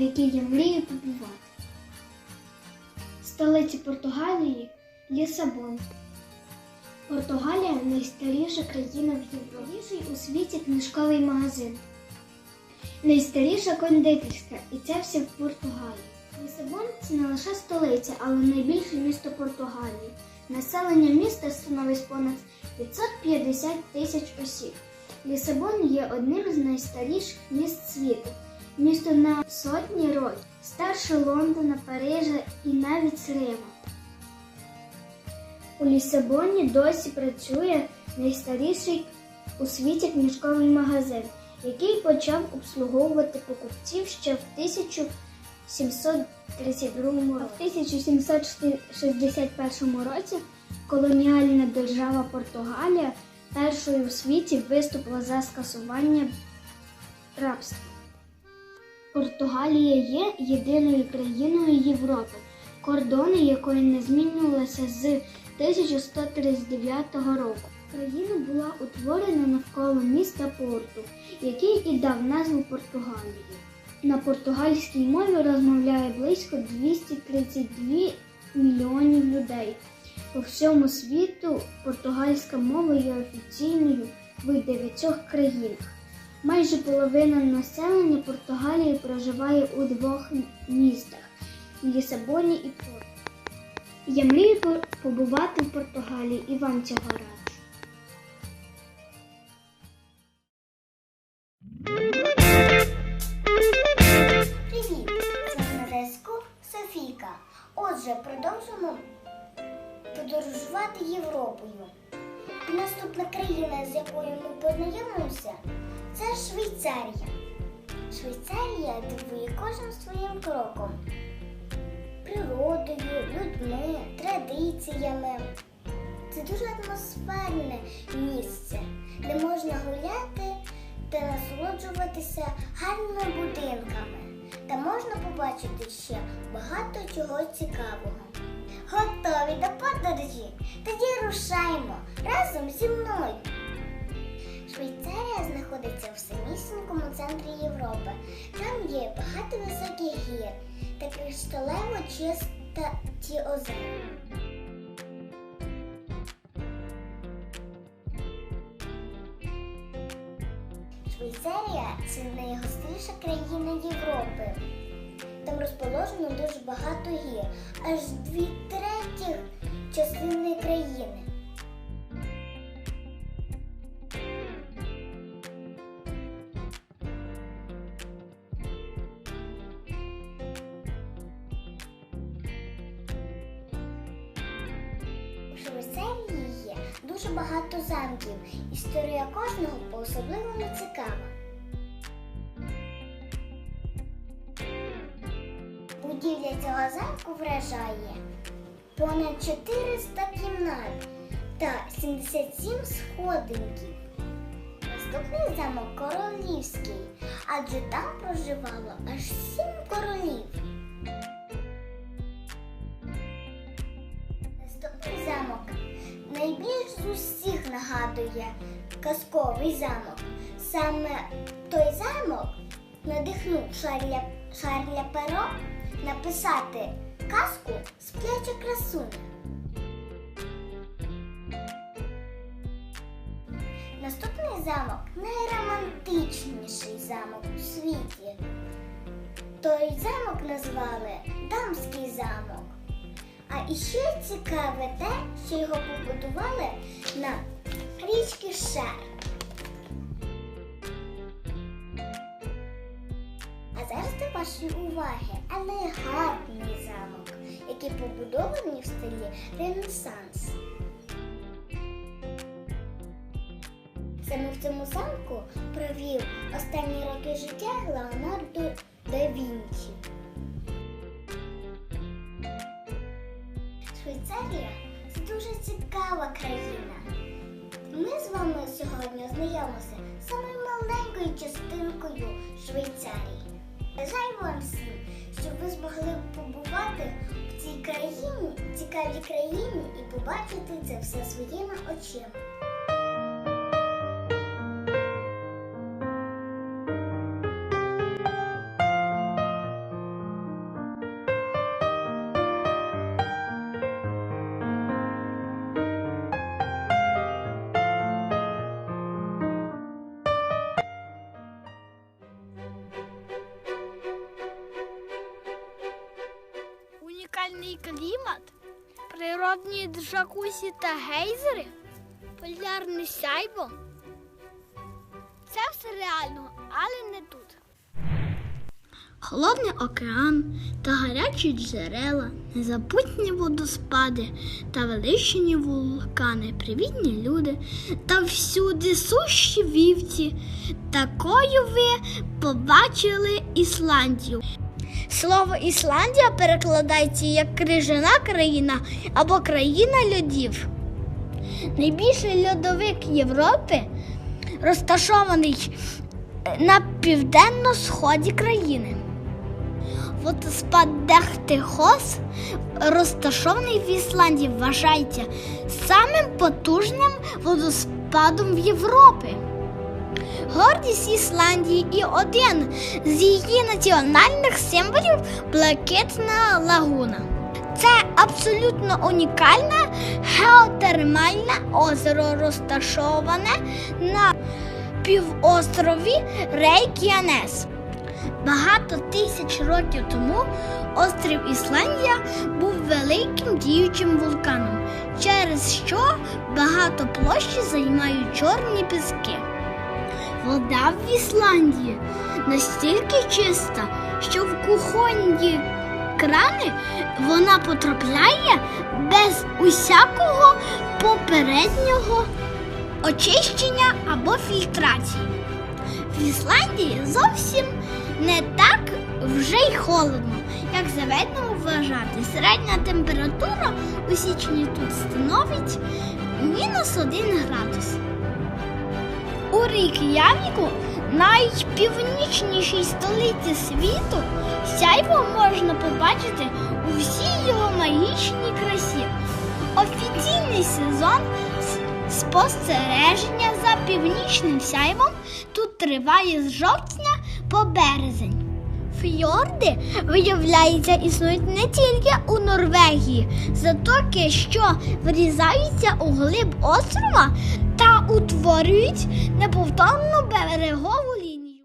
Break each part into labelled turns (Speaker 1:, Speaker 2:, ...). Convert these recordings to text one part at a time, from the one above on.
Speaker 1: В якій я мрію побувати. Столиця Португалії Лісабон. Португалія найстаріша країна в Європі. У світі книжковий магазин. Найстаріша кондитерська, і це все в Португалії. Лісабон це не лише столиця, але найбільше місто Португалії. Населення міста становить понад 550 тисяч осіб. Лісабон є одним з найстаріших міст світу. Місто на сотні років, старше Лондона, Парижа і навіть Рима. У Лісабоні досі працює найстаріший у світі книжковий магазин, який почав обслуговувати покупців ще в 1732 році. В 1761 році колоніальна держава Португалія першою у світі виступила за скасування рабства. Португалія є єдиною країною Європи, кордони якої не змінювалися з 1139 року. Країна була утворена навколо міста Порту, який і дав назву Португалії. На португальській мові розмовляє близько 232 мільйонів людей. По всьому світу португальська мова є офіційною в дев'ятьох країнах. Майже половина населення Португалії проживає у двох містах Лісабоні і Порту. Я мрію побувати в Португалії і вам цього раджу.
Speaker 2: Привіт! Це на Софійка. Отже, продовжимо подорожувати Європою. Наступна країна, з якою ми познайомимося, це Швейцарія. Швейцарія дивує кожним своїм кроком. Природою, людьми, традиціями. Це дуже атмосферне місце, де можна гуляти та насолоджуватися гарними будинками. Та можна побачити ще багато чого цікавого. Готові до подорожі? Тоді рушаємо разом зі мною. Швейцарія знаходиться в самісінькому центрі Європи. Там є багато високих гір та кришталево чиста ті озера. Швейцарія це найгостріша країна Європи. Там розположено дуже багато гір, аж дві третіх частини країни. Багато. Історія кожного по-особливому цікава. Будівля цього замку вражає понад 400 кімнат та 77 сходинків. Наступний замок королівський, адже там проживало аж сім королів. Нагадує казковий замок. Саме той замок надихнув Шарля, Шарля Перо написати казку Спляча красуня. Наступний замок найромантичніший замок у світі. Той замок назвали Дамський замок. А іще цікаве те, що його побудували на річці Шер. А зараз до вашої уваги елегантний замок, який побудований в стилі Ренесанс. Саме в цьому замку провів останні роки життя Леонардо да Вінчі. Сьогодні ознайомимося з самою маленькою частинкою Швейцарії. Бажаю вам всім, щоб ви змогли побувати в цій країні, цікавій країні і побачити це все своїми очима.
Speaker 3: Клімат, природні джакусі та гейзери, полярне сяйво. Це все реально, але не тут. Холодний океан та гарячі джерела, незабутні водоспади та величні вулкани, привітні люди та всюди сущі вівці. Такою ви побачили Ісландію. Слово Ісландія перекладається як крижана країна або країна льодів. Найбільший льодовик Європи розташований на південно-сході країни. Водоспад Дехтихос, розташований в Ісландії, вважається самим потужним водоспадом в Європі. Гордість Ісландії і один з її національних символів блакитна лагуна. Це абсолютно унікальне геотермальне озеро, розташоване на півострові Рейк'янес. Багато тисяч років тому острів Ісландія був великим діючим вулканом, через що багато площі займають чорні піски. Вода в Ісландії настільки чиста, що в кухонні крани вона потрапляє без усякого попереднього очищення або фільтрації. В Ісландії зовсім не так вже й холодно, як заведено вважати. Середня температура у січні тут становить мінус 1 градус. У Рейк'явіку, найпівнічнішій столиці світу, сяйво можна побачити у всій його магічній красі. Офіційний сезон спостереження за північним сяйвом тут триває з жовтня по березень. Фьорди, виявляється, існують не тільки у Норвегії, затоки, що врізаються у глиб острова та утворюють неповторну берегову лінію.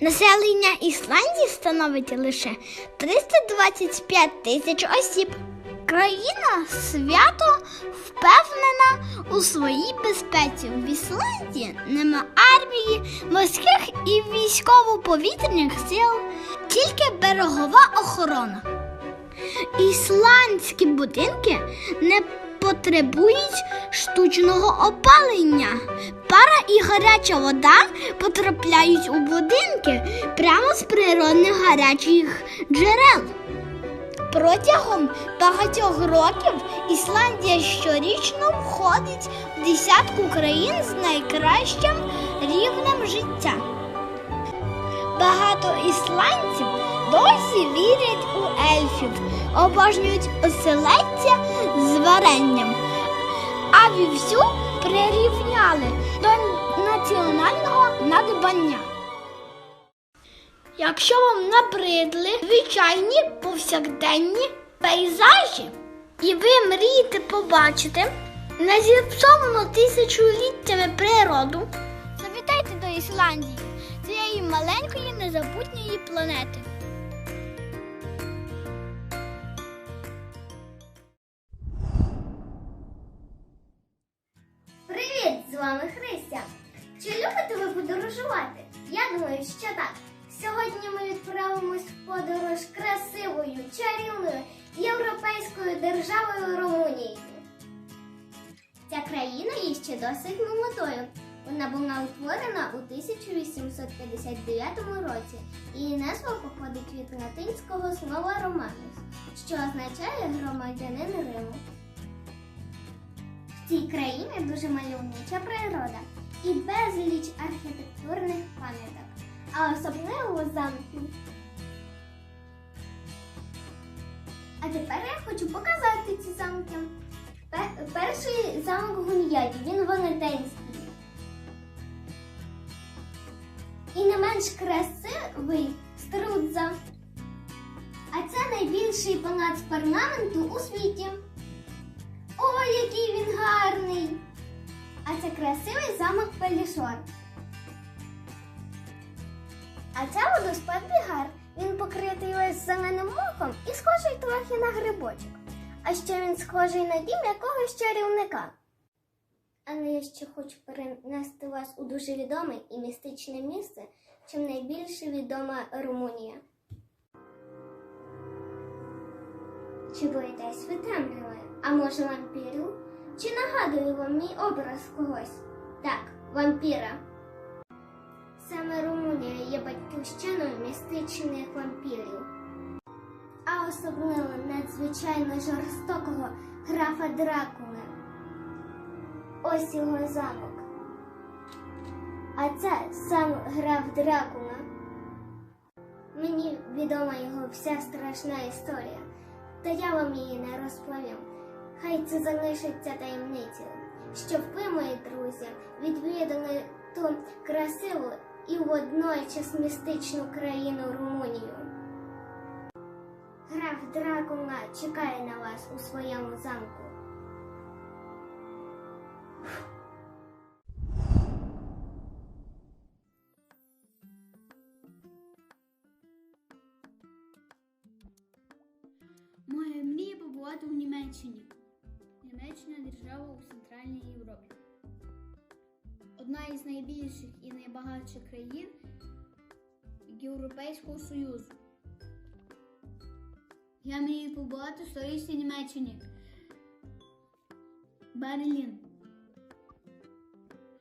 Speaker 3: Населення Ісландії становить лише 325 тисяч осіб. Країна свято впевнена у своїй безпеці. В Ісландії нема армії, морських і військово-повітряних сил, тільки берегова охорона. Ісландські будинки не потребують штучного опалення. Пара і гаряча вода потрапляють у будинки прямо з природних гарячих джерел. Протягом багатьох років Ісландія щорічно входить в десятку країн з найкращим рівнем життя. Багато ісландців досі вірять у ельфів, обожнюють оселедця з варенням, а вівсю прирівняли до національного надбання. Якщо вам набридли звичайні повсякденні пейзажі, і ви мрієте побачити незіпсовану тисячоліттями природу, завітайте до Ісландії, цієї маленької незабутньої планети.
Speaker 4: Вами Христя. Чи любите ви подорожувати? Я думаю, що так. Сьогодні ми відправимось в подорож красивою, чарівною європейською державою Румунією. Ця країна є ще досить молодою. Вона була утворена у 1859 році. Її назва походить від латинського слова Романус, що означає громадянин Риму. Цій країні дуже мальовнича природа і безліч архітектурних пам'яток, а особливо замків. А тепер я хочу показати ці замки. Пе- Перший замок Гун'яді, він велетенський. І не менш красивий Струдза. А це найбільший палац парламенту у світі. Ой, який він гарний! А це красивий замок Пелішор. А це водоспад Бігар. Він покритий весь зеленим мохом і схожий трохи на грибочок. А ще він схожий на дім якогось чарівника. Але я ще хочу перенести вас у дуже відоме і містичне місце, чим найбільше відома Румунія. Чи боїтесь ви темряви? А може вампірів? Чи нагадує вам мій образ когось? Так, вампіра. Саме Румунія є батьківщиною містичних вампірів, а особливо надзвичайно жорстокого графа Дракули. Ось його замок. А це сам граф Дракула. Мені відома його вся страшна історія, та я вам її не розповім. Хай це залишиться таємницею, щоб ви, мої друзі, відвідали ту красиву і водночас містичну країну Румунію. Граф Дракула чекає на вас у своєму замку.
Speaker 3: Найбагатших країн Європейського Союзу. Я мрію побувати в столиці Німеччині. Берлін.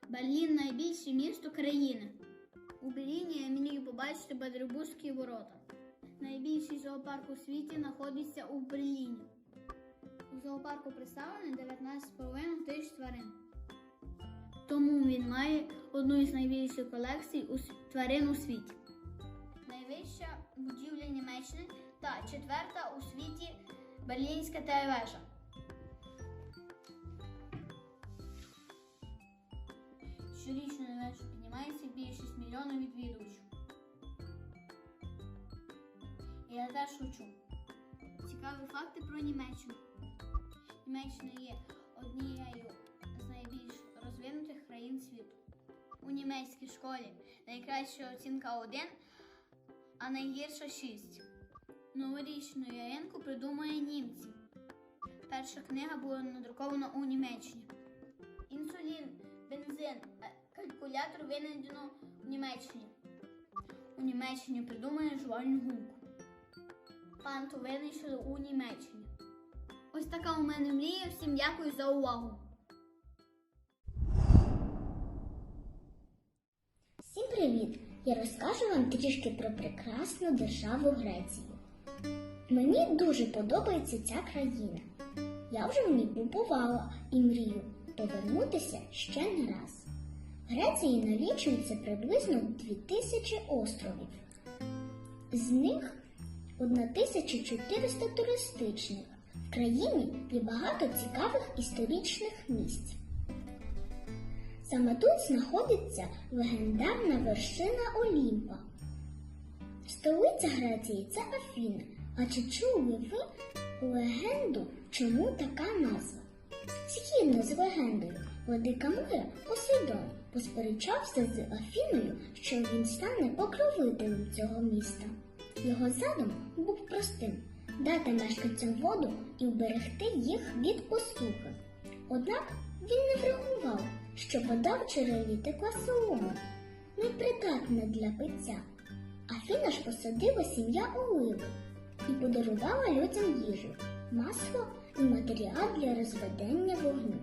Speaker 3: Берлін найбільше місто країни. У Берліні я мрію побачити Бадребузькі ворота. Найбільший зоопарк у світі знаходиться у Берліні. У зоопарку представлено 19,5 тисяч тварин. Тому він має одну із найбільших колекцій у тварин у світі. Найвища будівля Німеччини та четверта у світі Берлінська телевежа. Щорічно на вежу піднімається більше 6 мільйонів відвідувачів. Я теж шучу. Цікаві факти про Німеччину. Німеччина є однією з найбільш розвинутих країн світу. У німецькій школі найкраща оцінка 1, а найгірша 6. Новорічну ялинку придумує німці. Перша книга була надрукована у Німеччині. Інсулін, бензин, е, калькулятор винайдено у Німеччині. У Німеччині придумали жувальну гумку. Фанту винайшли у Німеччині. Ось така у мене мрія. Всім дякую за увагу.
Speaker 4: Привіт! Я розкажу вам трішки про прекрасну державу Грецію. Мені дуже подобається ця країна. Я вже в ній побувала і мрію повернутися ще не раз. В Греції налічується приблизно 2000 островів. З них 1400 туристичних. В країні є багато цікавих історичних місць. Саме тут знаходиться легендарна вершина Олімпа. Столиця Греції це Афіни. А чи чули ви легенду, чому така назва? Згідно з легендою, владика моря Посейдон посперечався з Афіною, що він стане покровителем цього міста. Його задум був простим дати мешканцям воду і вберегти їх від посухи. Однак він не врахував, що вода в джерелі текла солома, непридатна для пиття. Афіна ж посадила сім'я оливи і подарувала людям їжу, масло і матеріал для розведення вогню.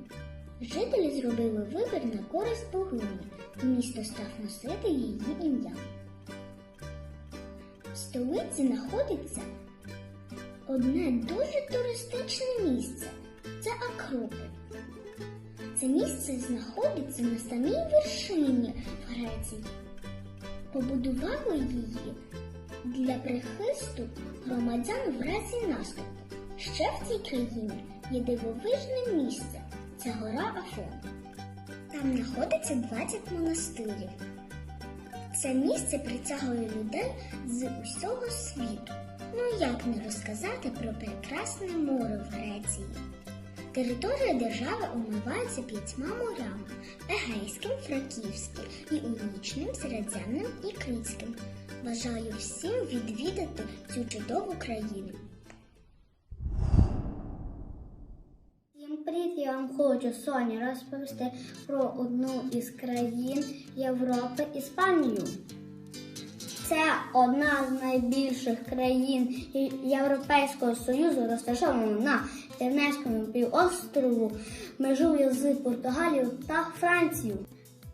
Speaker 4: Жителі зробили вибір на користь богині, і місто став носити її ім'я. В столиці знаходиться одне дуже туристичне місце це Акрополь. Це місце знаходиться на самій вершині Греції. Побудували її для прихисту громадян в разі наступу. Ще в цій країні є дивовижне місце це гора Афон. Там знаходиться 20 монастирів. Це місце притягує людей з усього світу. Ну як не розказати про прекрасне море в Греції? Територія держави омивається п'ятьма морями Егейським, Фраківським, Іонічним, Середземним і Критським. Бажаю всім відвідати цю чудову країну. Всім привіт!
Speaker 5: Я вам хочу Соня розповісти про одну із країн Європи Іспанію. Це одна з найбільших країн Європейського Союзу, розташована на Півнецькому півострову, межує з Португалією та Францією.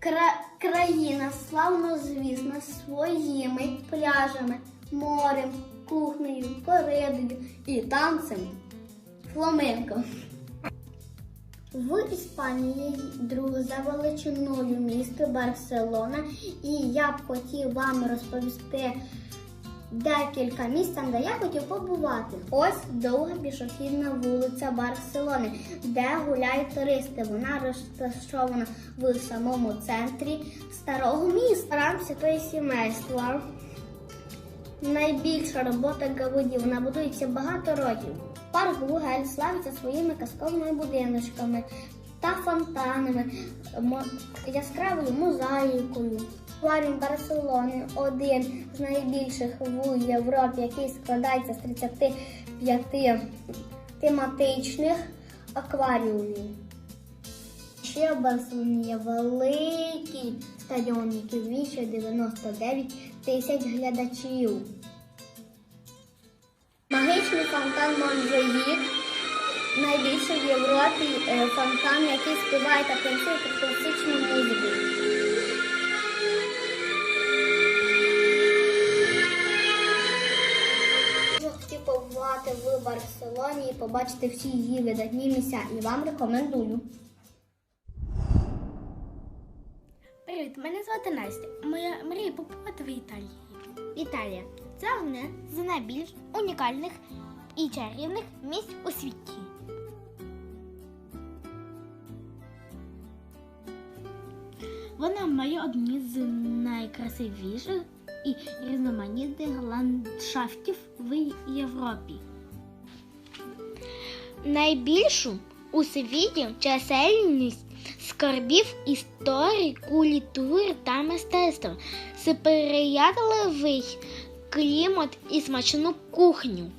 Speaker 5: Кра- країна славно звісна своїми пляжами, морем, кухнею, коридою і танцем фламенко. В Іспанії друге за величиною місто Барселона, і я б хотів вам розповісти декілька місць, там, де я хотів побувати. Ось довга пішохідна вулиця Барселони, де гуляють туристи. Вона розташована в самому центрі старого міста. Рам святої сімейства. Найбільша робота Гавуді, вона будується багато років. Парк Гугель славиться своїми казковими будиночками та фонтанами, яскравою мозаїкою. Акваріум Барселони один з найбільших в Європі, який складається з 35 тематичних акваріумів. Ще в Барселоні є великий стадіон, який вміщує 99 тисяч глядачів. Магічний фонтан Монжеїк найбільший в Європі е, фонтан, який співає та танцює під класичну музику. Дуже хотів побувати в Барселоні і побачити всі її видатні місця. І вам рекомендую.
Speaker 3: Привіт, мене звати Настя. Моя мрія побувати в Італії. Італія це одне з найбільш унікальних і чарівних місць у світі. Вона має одні з найкрасивіших і різноманітних ландшафтів в Європі. Найбільшу у світі чисельність скарбів історії, культури та мистецтва, сприятливий клімат і смачну кухню.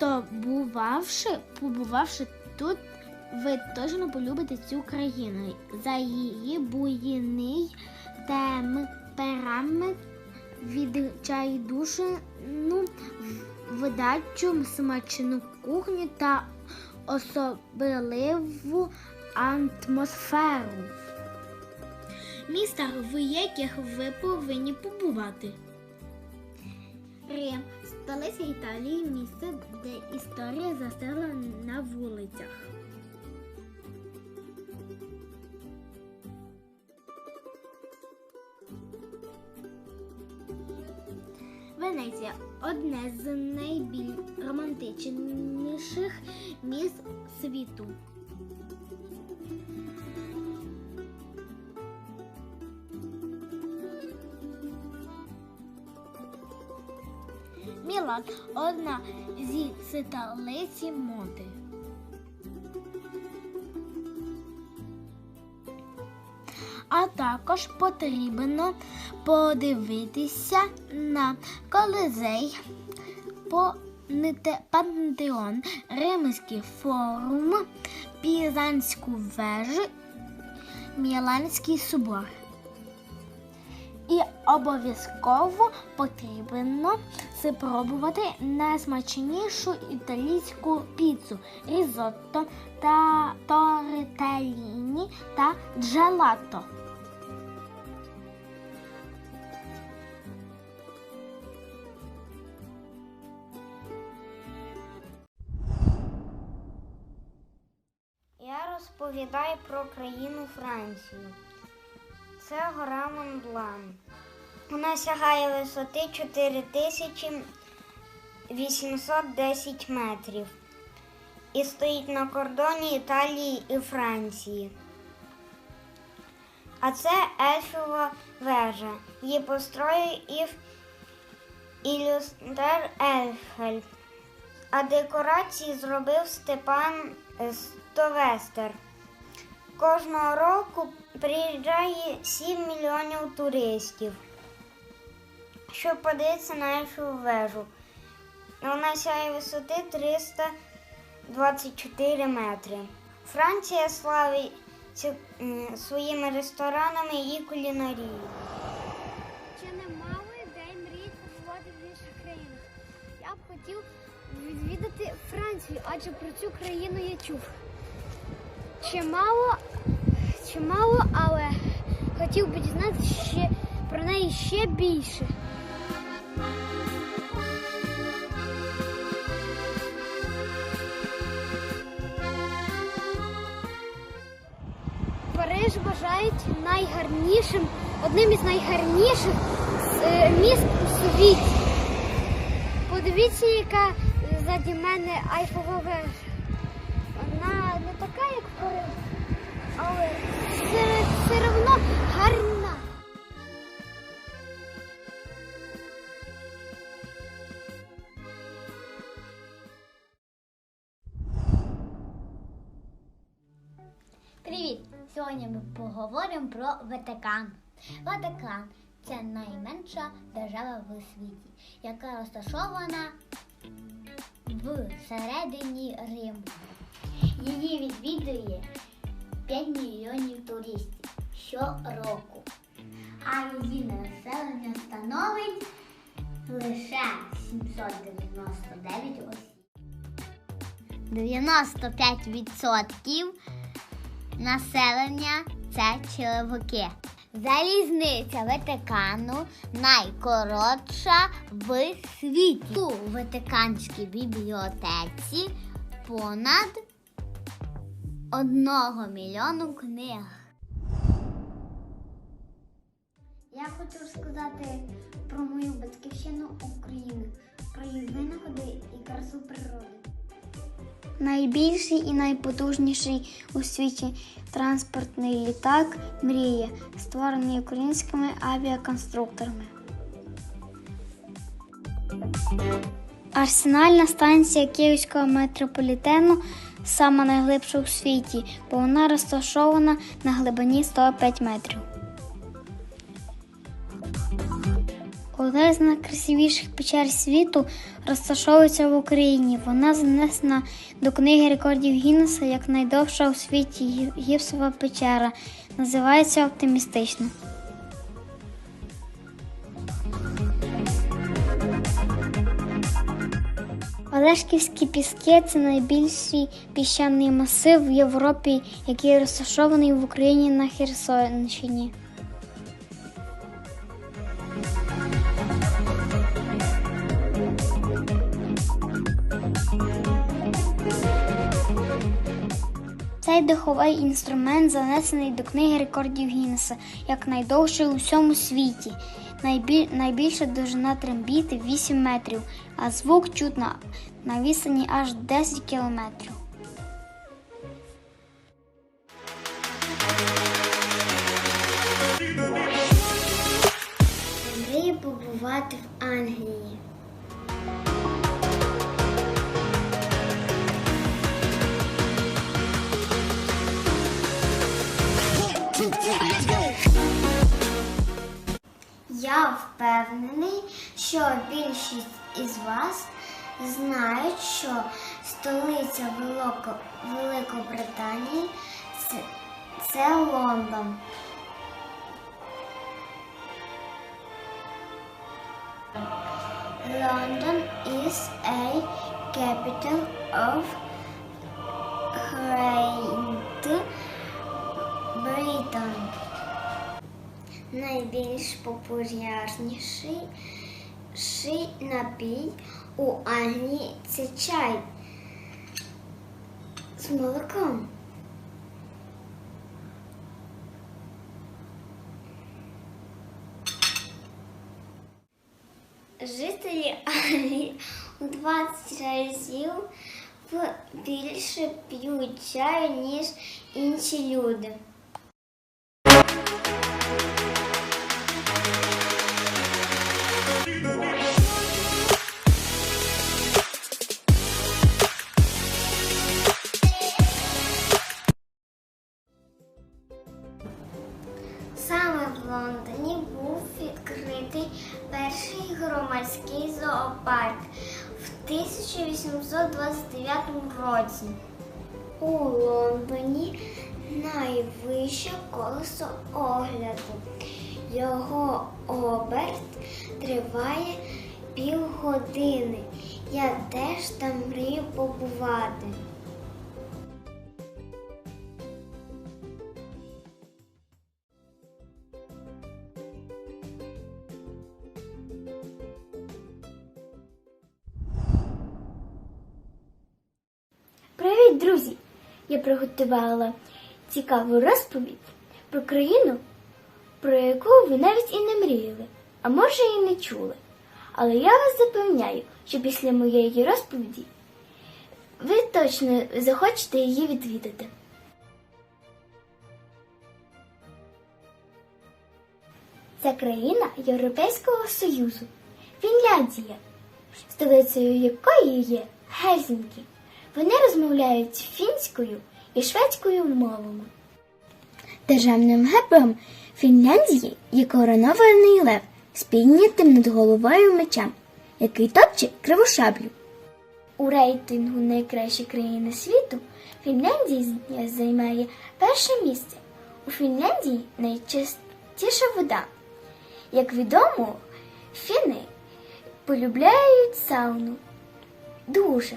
Speaker 3: То бувавши, побувавши тут, ви точно полюбите цю країну за її буйний темперамент, відчайдушну видачу, смачну кухню та особливу атмосферу. Міста, в яких ви повинні побувати. Рим, столиця Італії, місце, де історія застигла на вулицях. Венеція одне з найбільш романтичніших міст світу. Мілан одна зі столиці також потрібно подивитися на колизей, пантеон, Римський форум, Пізанську вежу, Міланський собор. І обов'язково потрібно спробувати найсмачнішу італійську піцу, різотто та тортеліні та джелато.
Speaker 5: Я про країну Францію. Це гора Монблан. Вона сягає висоти 4810 метрів і стоїть на кордоні Італії і Франції. А це Ельфова вежа. Її построїв ілюстер Ельфель. А декорації зробив Степан Стовестер. Кожного року приїжджає 7 мільйонів туристів, щоб подивитися на Ельфову вежу. Вона сяє висоти
Speaker 6: 24 метри. Франція славиться своїми ресторанами і кулінарією.
Speaker 1: Чи не мало ідей мріють побувати в інших країнах? Я б хотів відвідати Францію, адже про цю країну я чув. Чимало, чимало, але хотів би дізнатися ще про неї ще більше. Париж вважають найгарнішим, одним із найгарніших е, міст у світі. Подивіться, яка ззаді мене айфова вежа. Така, як в але все, все одно гарна.
Speaker 7: Привіт! Сьогодні ми поговоримо про Ватикан. Ватикан це найменша держава в світі, яка розташована в середині Риму. Її відвідує 5 мільйонів туристів щороку, а її населення становить лише 799 осіб. 95% населення це чоловіки. Залізниця Ватикану найкоротша в світі. У Ватиканській бібліотеці понад одного мільйону книг.
Speaker 1: Я хочу сказати про мою батьківщину Україну, про її винаходи і красу природи.
Speaker 6: Найбільший і найпотужніший у світі транспортний літак Мрія, створений українськими авіаконструкторами. Арсенальна станція Київського метрополітену сама найглибша у світі, бо вона розташована на глибині 105 метрів. Одна з найкрасивіших печер світу розташовується в Україні. Вона занесена до книги рекордів Гіннеса як найдовша у світі гіпсова печера. Називається оптимістично. Олешківські піски це найбільший піщаний масив в Європі, який розташований в Україні на Херсонщині. Цей духовий інструмент занесений до книги рекордів Гіннеса як найдовший у всьому світі. Найбіль... Найбільша довжина трембіти 8 метрів, а звук чутно на відстані аж 10 кілометрів. Що більшість із вас знають, що столиця Велико... Великобританії це, це Лондон. London is a capital of Great Britain. Найбільш популярніший ший напій у Англії це чай з молоком. Жителі Англії у 20 разів більше п'ють чаю, ніж інші люди.
Speaker 2: Році. У Лондоні найвище колесо огляду. Його оберт триває півгодини. Я теж там мрію побувати.
Speaker 8: Я цікаву розповідь про країну, про яку ви навіть і не мріяли, а може і не чули. Але я вас запевняю, що після моєї розповіді ви точно захочете її відвідати. Це країна Європейського Союзу, Фінляндія, столицею якої є Гельсінкі. Вони розмовляють фінською і шведською мовами. Державним гербом Фінляндії є коронований лев з піднятим над головою мечем, який топче кривошаблю. У рейтингу найкращі країни світу Фінляндія займає перше місце. У Фінляндії найчистіша вода. Як відомо, фіни полюбляють сауну. Дуже.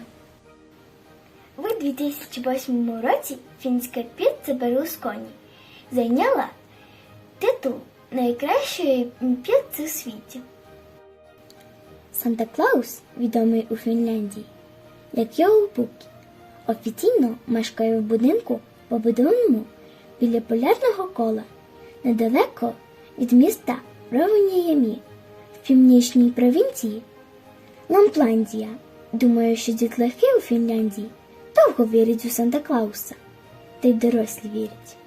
Speaker 8: У 2008 році фінська піца Берлусконі зайняла титул найкращої піци у світі. Санта Клаус, відомий у Фінляндії, як Йоулпукі, офіційно мешкає в будинку, побудованому біля полярного кола, недалеко від міста Ровеніямі в північній провінції Лампландія. Думаю, що дітлахи у Фінляндії довго вірять у Санта Клауса, та й дорослі вірять.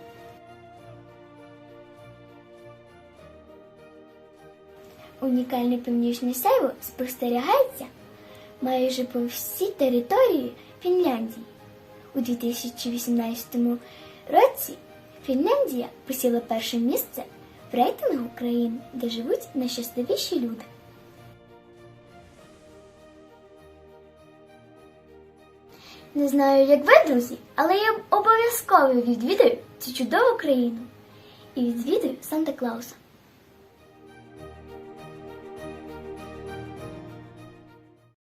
Speaker 8: Унікальне північне сяйво спостерігається майже по всій території Фінляндії. У 2018 році Фінляндія посіла перше місце в рейтингу країн, де живуть найщасливіші люди. Не знаю, як ви, друзі, але я обов'язково відвідаю цю чудову країну і відвідаю Санта Клауса.